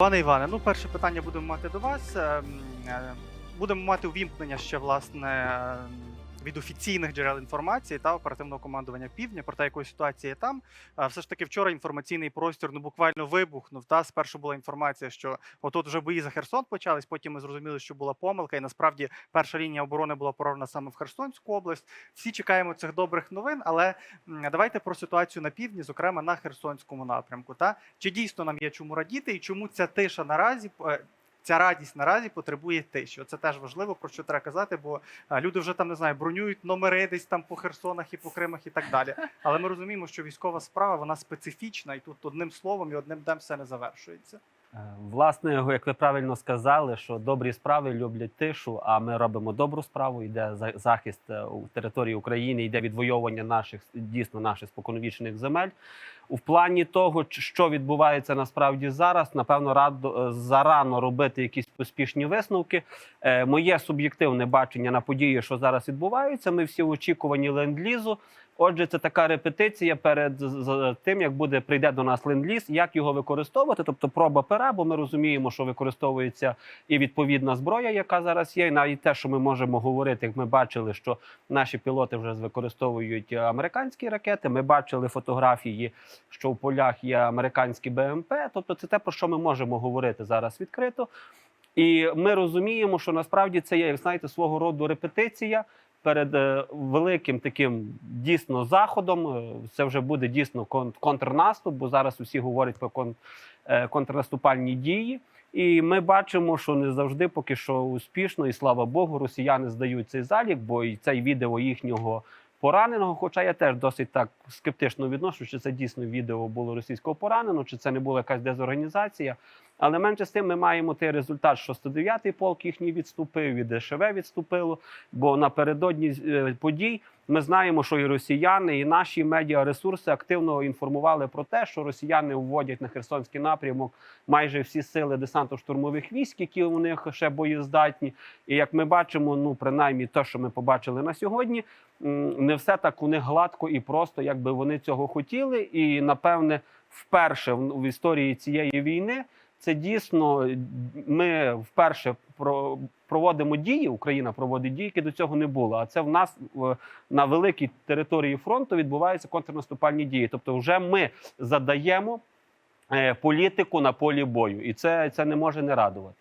Пане Іване, ну перше питання будемо мати до вас. Ем, е, Будемо мати увімкнення ще власне від офіційних джерел інформації та оперативного командування Півдня про те, якої ситуації там. Все ж таки, вчора інформаційний простір ну буквально вибухнув. Та спершу була інформація, що отут вже бої за Херсон почались. Потім ми зрозуміли, що була помилка, і насправді перша лінія оборони була прорвана саме в Херсонську область. Всі чекаємо цих добрих новин, але давайте про ситуацію на півдні, зокрема на Херсонському напрямку. Та чи дійсно нам є чому радіти, і чому ця тиша наразі е, ця радість наразі потребує тиші? Це теж важливо про що треба казати, бо люди вже там не знаю, бронюють номери десь там по Херсонах і по Кримах і так далі. Але ми розуміємо, що військова справа вона специфічна, і тут одним словом і одним днем все не завершується. Е, Власне, як ви правильно сказали, що добрі справи люблять тишу, а ми робимо добру справу. Йде за- захист е, у території України, йде відвоювання наших дійсно наших споконвічних земель. У плані того, що відбувається насправді зараз, напевно, радо е, зарано робити якісь поспішні висновки. Моє суб'єктивне бачення на події, що зараз відбуваються. Ми всі в очікуванні ленд-лізу. Отже, це така репетиція перед тим, як буде прийде до нас ленд-ліз, як його використовувати, тобто проба пера, бо ми розуміємо, що використовується і відповідна зброя, яка зараз є, і навіть те, що ми можемо говорити, як ми бачили, що наші пілоти вже використовують американські ракети. Ми бачили фотографії, що в полях є американські БМП. Тобто, це те, про що ми можемо говорити зараз відкрито. І ми розуміємо, що насправді це є, як знаєте, свого роду репетиція перед е, великим таким дійсно заходом. Е, Це вже буде дійсно кон- контрнаступ, бо зараз усі говорять про е, контрнаступальні дії. І ми бачимо, що не завжди поки що успішно, і слава Богу, росіяни здають цей залік, бо і цей відео їхнього пораненого. Хоча я теж досить так скептично відношу, чи це дійсно відео було російського пораненого, чи це не була якась дезорганізація. Але менше з тим ми маємо той результат, що 109-й полк їхній відступив, і ДШВ відступило. Бо напередодні е, подій ми знаємо, що і росіяни, і наші медіаресурси активно інформували про те, що росіяни вводять на Херсонський напрямок майже всі сили десантно-штурмових військ, які у них ще боєздатні. І як ми бачимо, ну принаймні те, що ми побачили на сьогодні, не все так у них гладко і просто, як би вони цього хотіли. І напевне, вперше в історії цієї війни. Це дійсно ми вперше проводимо дії. Україна проводить дії, які до цього не було. А це в нас на великій території фронту відбуваються контрнаступальні дії. Тобто, вже ми задаємо е, політику на полі бою, і це, це не може не радувати.